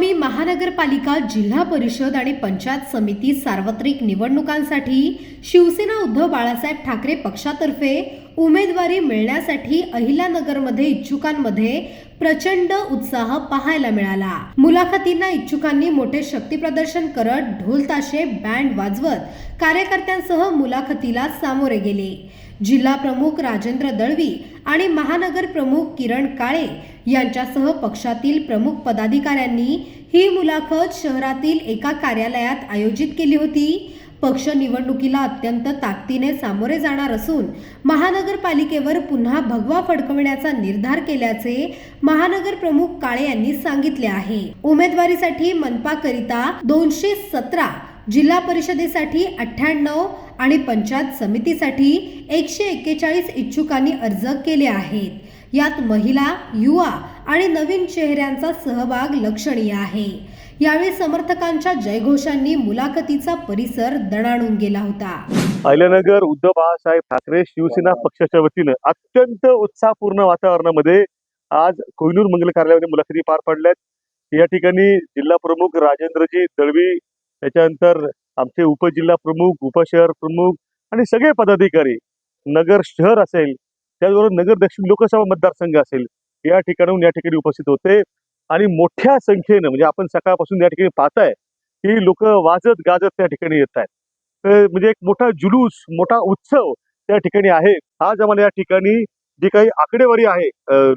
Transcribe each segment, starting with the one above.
आगामी महानगरपालिका जिल्हा परिषद आणि पंचायत समिती सार्वत्रिक निवडणुकांसाठी शिवसेना उद्धव बाळासाहेब ठाकरे पक्षातर्फे उमेदवारी मिळण्यासाठी अहिल्यानगरमध्ये इच्छुकांमध्ये प्रचंड उत्साह पाहायला मिळाला. मुलाखतींना इच्छुकांनी मोठे शक्तीप्रदर्शन करत ढोलताशे बँड वाजवत कार्यकर्त्यांसह मुलाखतीला सामोरे गेले. जिल्हा प्रमुख राजेंद्र दळवी आणि महानगर प्रमुख किरण काळे यांच्यासह पक्षातील प्रमुख पदाधिकाऱ्यांनी ही मुलाखत शहरातील एका कार्यालयात आयोजित केली होती. पक्ष निवडणुकीला अत्यंत ताकदीने सामोरे जाणार असून महानगरपालिकेवर पुन्हा भगवा फडकवण्याचा निर्धार केल्याचे महानगर प्रमुख काळे यांनी सांगितले आहे. उमेदवारीसाठी मनपाकरिता दोनशे सतरा जिल्हा परिषदेसाठी अठ्ठ्याण्णव आणि पंचायत समितीसाठी एकशे एक्केचाळीस इच्छुकांनी अर्ज केले आहेत. यात महिला युवा आणि नवीन चेहऱ्यांचा सहभाग लक्षणीय आहे. यावेळी समर्थकांच्या जयघोषांनी मुलाखतीचा परिसर दणाणून गेला होता. अहिल्यानगर उद्धव बाळासाहेब ठाकरे शिवसेना पक्षाच्या वतीनं अत्यंत उत्साहपूर्ण वातावरणामध्ये आज कोहिनूर मंगल कार्यालयामध्ये मुलाखती पार पडल्यात. या ठिकाणी जिल्हा प्रमुख राजेंद्रजी दळवी त्याच्यानंतर आमचे उपजिल्हा प्रमुख उपशहर प्रमुख आणि सगळे पदाधिकारी नगर शहर असेल त्याचबरोबर नगर दक्षिण लोकसभा मतदारसंघ असेल या ठिकाणाहून या ठिकाणी उपस्थित होते. आणि मोठ्या संख्येनं म्हणजे आपण सकाळपासून या ठिकाणी पाहताय की लोक वाजत गाजत त्या ठिकाणी येत आहेत. तर म्हणजे एक मोठा जुलूस मोठा उत्सव त्या ठिकाणी आहे. आज आम्हाला या ठिकाणी जी काही आकडेवारी आहे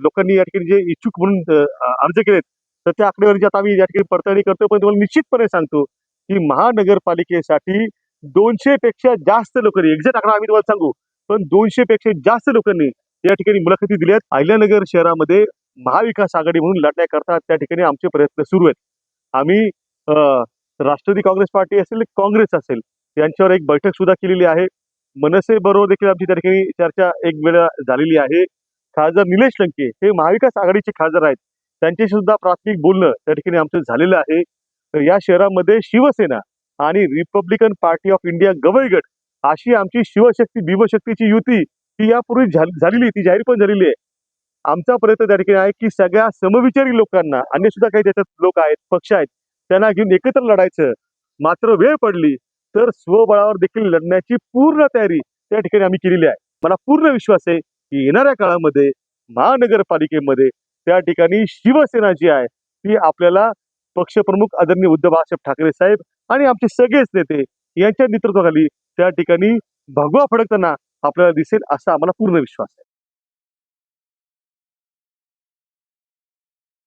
लोकांनी या ठिकाणी जे इच्छुक म्हणून अर्ज केलेत तर त्या आकडेवारीची आता आम्ही या ठिकाणी पडताळणी करतो पण तुम्हाला निश्चितपणे सांगतो की महानगरपालिकेसाठी दोनशे पेक्षा जास्त लोकांनी एक्झॅक्ट आकडा आम्ही तुम्हाला सांगू पण दोनशे पेक्षा जास्त लोकांनी या ठिकाणी मुलाखती दिल्यात. अहिल्यानगर शहरामध्ये महाविकास आघाडी म्हणून लढण्याकरता त्या ठिकाणी आमचे प्रयत्न सुरू आहेत. आम्ही अं, राष्ट्रवादी काँग्रेस पार्टी असेल काँग्रेस असेल यांच्यावर एक बैठक सुद्धा केलेली आहे. मनसे बरोबर देखील आमची त्या ठिकाणी चर्चा एक वेळा झालेली आहे. खासदार निलेश लंके हे महाविकास आघाडीचे खासदार आहेत. त्यांच्याशी सुद्धा प्राथमिक बोलणं त्या ठिकाणी आमचं झालेलं आहे. या शहरामध्ये शिवसेना आणि रिपब्लिकन पार्टी ऑफ इंडिया गवईगट अशी आमची शिवशक्ती भीमशक्तीची युती ती यापूर्वी झालेली ती जाहीर पण झालेली आहे. आमचा प्रयत्न त्या ठिकाणी आहे की सगळ्या समविचारी लोकांना अन्य सुद्धा काही त्याच्यात लोक आहेत पक्ष आहेत त्यांना घेऊन एकत्र लढायचं. मात्र वेळ पडली तर स्वबळावर देखील लढण्याची पूर्ण तयारी त्या ठिकाणी आम्ही केलेली आहे. मला पूर्ण विश्वास आहे की येणाऱ्या काळामध्ये महानगरपालिकेमध्ये त्या ठिकाणी शिवसेना जी आहे ती आपल्याला पक्षप्रमुख आदरणीय उद्धव बाळासाहेब ठाकरे साहेब आणि आमचे सगळेच नेते यांच्या नेतृत्वाखाली त्या ठिकाणी भगवा फडकताना आपल्याला दिसेल असा आम्हाला पूर्ण विश्वास आहे.